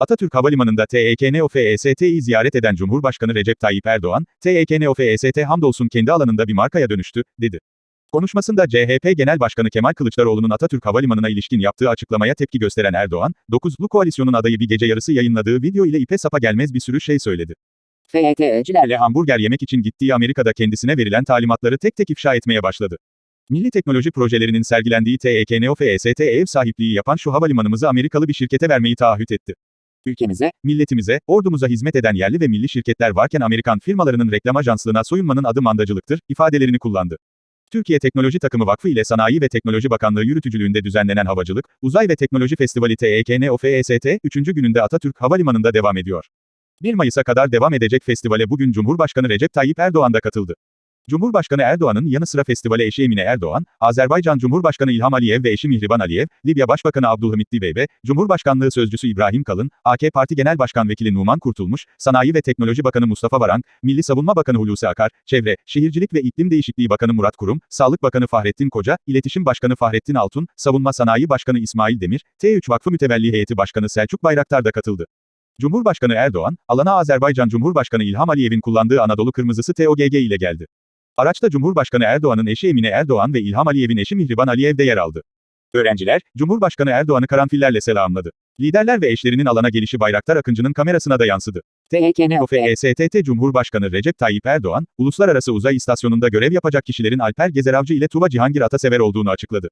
Atatürk Havalimanı'nda E TEKNOFEST'yi ziyaret eden Cumhurbaşkanı Recep Tayyip Erdoğan, E TEKNOFEST hamdolsun kendi alanında bir markaya dönüştü, dedi. Konuşmasında CHP Genel Başkanı Kemal Kılıçdaroğlu'nun Atatürk Havalimanı'na ilişkin yaptığı açıklamaya tepki gösteren Erdoğan, 9'lu koalisyonun adayı bir gece yarısı yayınladığı video ile ipe sapa gelmez bir sürü şey söyledi. FETÖ'cülerle hamburger yemek için gittiği Amerika'da kendisine verilen talimatları tek tek ifşa etmeye başladı. Milli teknoloji projelerinin sergilendiği E TEKNOFEST ev sahipliği yapan şu havalimanımızı Amerikalı bir şirkete vermeyi taahhüt etti. Ülkemize, Milletimize, ordumuza hizmet eden yerli ve milli şirketler varken Amerikan firmalarının reklam ajanslığına soyunmanın adı mandacılıktır, ifadelerini kullandı. Türkiye Teknoloji Takımı Vakfı ile Sanayi ve Teknoloji Bakanlığı yürütücülüğünde düzenlenen Havacılık, Uzay ve Teknoloji Festivali E TEKNOFEST, 3. gününde Atatürk Havalimanı'nda devam ediyor. 1 Mayıs'a kadar devam edecek festivale bugün Cumhurbaşkanı Recep Tayyip Erdoğan da katıldı. Cumhurbaşkanı Erdoğan'ın yanı sıra festivale eşi Emine Erdoğan, Azerbaycan Cumhurbaşkanı İlham Aliyev ve eşi Mihriban Aliyev, Libya Başbakanı Abdülhamit Dibeybe, Cumhurbaşkanlığı Sözcüsü İbrahim Kalın, AK Parti Genel Başkan Vekili Numan Kurtulmuş, Sanayi ve Teknoloji Bakanı Mustafa Varank, Milli Savunma Bakanı Hulusi Akar, Çevre, Şehircilik ve İklim Değişikliği Bakanı Murat Kurum, Sağlık Bakanı Fahrettin Koca, İletişim Başkanı Fahrettin Altun, Savunma Sanayi Başkanı İsmail Demir, T3 Vakfı Mütevelli Heyeti Başkanı Selçuk Bayraktar da katıldı. Cumhurbaşkanı Erdoğan, alana Azerbaycan Cumhurbaşkanı İlham Aliyev'in kullandığı Anadolu Kırmızısı TOGG ile geldi. Araçta Cumhurbaşkanı Erdoğan'ın eşi Emine Erdoğan ve İlham Aliyev'in eşi Mihriban Aliyev de yer aldı. Öğrenciler, Cumhurbaşkanı Erdoğan'ı karanfillerle selamladı. Liderler ve eşlerinin alana gelişi Bayraktar Akıncı'nın kamerasına da yansıdı. TEKNOFESTT Cumhurbaşkanı Recep Tayyip Erdoğan, Uluslararası Uzay İstasyonu'nda görev yapacak kişilerin Alper Gezeravcı ile Tuba Cihangir Atasever olduğunu açıkladı.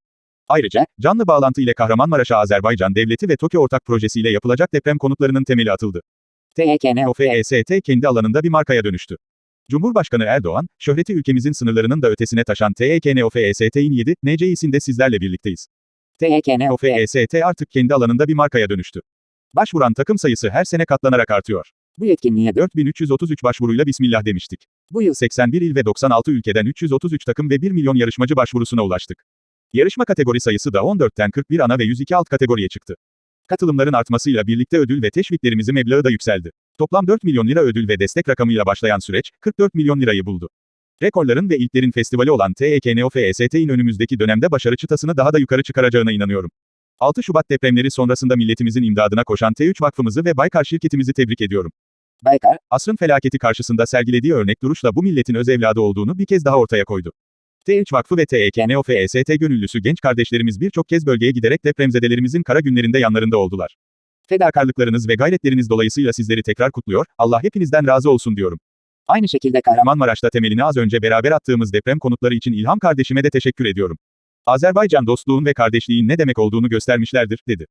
Ayrıca, canlı bağlantı ile Kahramanmaraş'a Azerbaycan Devleti ve TOKİ ortak projesiyle yapılacak deprem konutlarının temeli atıldı. TEKNOFEST kendi alanında bir markaya dönüştü. Cumhurbaşkanı Erdoğan, şöhreti ülkemizin sınırlarının da ötesine taşan TEKNOFEST'in 7. NC'sinde sizlerle birlikteyiz. TEKNOFEST artık kendi alanında bir markaya dönüştü. Başvuran takım sayısı her sene katlanarak artıyor. Bu yetkinliğe 4333 başvuruyla bismillah demiştik. Bu yıl 81 il ve 96 ülkeden 333 takım ve 1 milyon yarışmacı başvurusuna ulaştık. Yarışma kategori sayısı da 14'ten 41 ana ve 102 alt kategoriye çıktı. Katılımların artmasıyla birlikte ödül ve teşviklerimizi meblağı da yükseldi. Toplam 4 milyon lira ödül ve destek rakamıyla başlayan süreç, 44 milyon lirayı buldu. Rekorların ve ilklerin festivali olan TEKNOFEST'in önümüzdeki dönemde başarı çıtasını daha da yukarı çıkaracağına inanıyorum. 6 Şubat depremleri sonrasında milletimizin imdadına koşan T3 Vakfımızı ve Baykar şirketimizi tebrik ediyorum. Baykar, Asrın felaketi karşısında sergilediği örnek duruşla bu milletin öz evladı olduğunu bir kez daha ortaya koydu. T3 Vakfı ve TEKNOFEST gönüllüsü genç kardeşlerimiz birçok kez bölgeye giderek depremzedelerimizin kara günlerinde yanlarında oldular. Fedakarlıklarınız ve gayretleriniz dolayısıyla sizleri tekrar kutluyor, Allah hepinizden razı olsun diyorum. aynı şekilde kahraman Kahramanmaraş'ta temelini az önce beraber attığımız deprem konutları için İlham kardeşime de teşekkür ediyorum. Azerbaycan dostluğun ve kardeşliğin ne demek olduğunu göstermişlerdir, dedi.